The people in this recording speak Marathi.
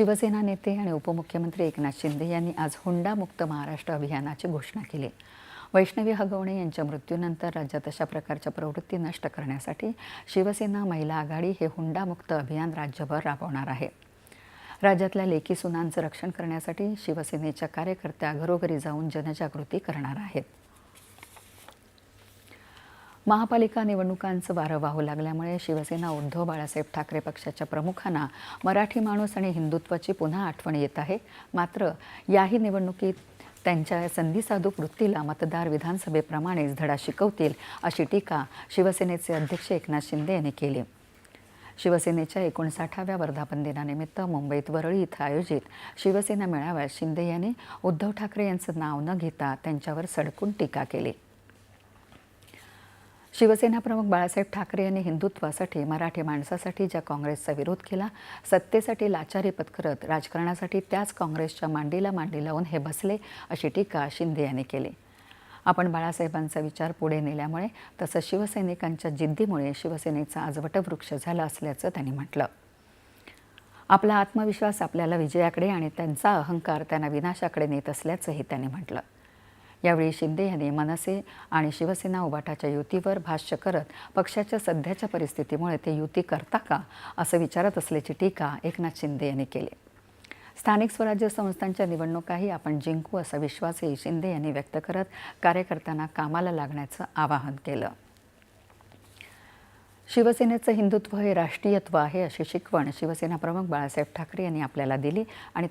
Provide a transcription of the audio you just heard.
शिवसेना नेते आणि उपमुख्यमंत्री एकनाथ शिंदे यांनी आज हुंडामुक्त महाराष्ट्र अभियानाची घोषणा केली. वैष्णवी हगवणे यांच्या मृत्यूनंतर राज्यात अशा प्रकारच्या प्रवृत्ती नष्ट करण्यासाठी शिवसेना महिला आघाडी हे हुंडामुक्त अभियान राज्यभर राबवणार आहे. राज्यातल्या लेखी सुनांचं रक्षण करण्यासाठी शिवसेनेच्या कार्यकर्त्या घरोघरी जाऊन जनजागृती करणार आहेत. महापालिका निवडणुकांचं वारं वाहू लागल्यामुळे शिवसेना उद्धव बाळासाहेब ठाकरे पक्षाच्या प्रमुखांना मराठी माणूस आणि हिंदुत्वाची पुन्हा आठवण येत आहे. मात्र याही निवडणुकीत त्यांच्या संधीसाधू वृत्तीला मतदार विधानसभेप्रमाणेच धडा शिकवतील अशी टीका शिवसेनेचे अध्यक्ष एकनाथ शिंदे यांनी केली. शिवसेनेच्या एकोणसाठाव्या वर्धापन दिनानिमित्त मुंबईत वरळी इथं आयोजित शिवसेना मेळाव्यात शिंदे यांनी उद्धव ठाकरे यांचं नाव न घेता त्यांच्यावर सडकून टीका केली. शिवसेना प्रमुख बाळासाहेब ठाकरे यांनी हिंदुत्वासाठी मराठी माणसासाठी ज्या काँग्रेसचा विरोध केला सत्तेसाठी लाचारी पत्करत राजकारणासाठी त्याच काँग्रेसच्या मांडीला मांडी लावून हे बसले अशी टीका शिंदे यांनी केली. आपण बाळासाहेबांचा विचार पुढे नेल्यामुळे तसंच शिवसैनिकांच्या जिद्दीमुळे शिवसेनेचा आज वटवृक्ष झाला असल्याचं त्यांनी म्हटलं. आपला आत्मविश्वास आपल्याला विजयाकडे आणि त्यांचा अहंकार त्यांना विनाशाकडे नेत असल्याचंही त्यांनी म्हटलं. यावेळी शिंदे यांनी मनसे आणि शिवसेना उभाटाच्या युतीवर भाष्य करत पक्षाच्या सध्याच्या परिस्थितीमुळे ते युती करता का असं विचारत असल्याची टीका एकनाथ शिंदे यांनी केली. स्थानिक स्वराज्य संस्थांच्या निवडणुकाही आपण जिंकू असा विश्वासही शिंदे यांनी व्यक्त करत कार्यकर्त्यांना कामाला लागण्याचं आवाहन केलं. शिवसेनेचं हिंदुत्व हे राष्ट्रीयत्व आहे अशी शिकवण शिवसेना प्रमुख बाळासाहेब ठाकरे यांनी आपल्याला दिली आणि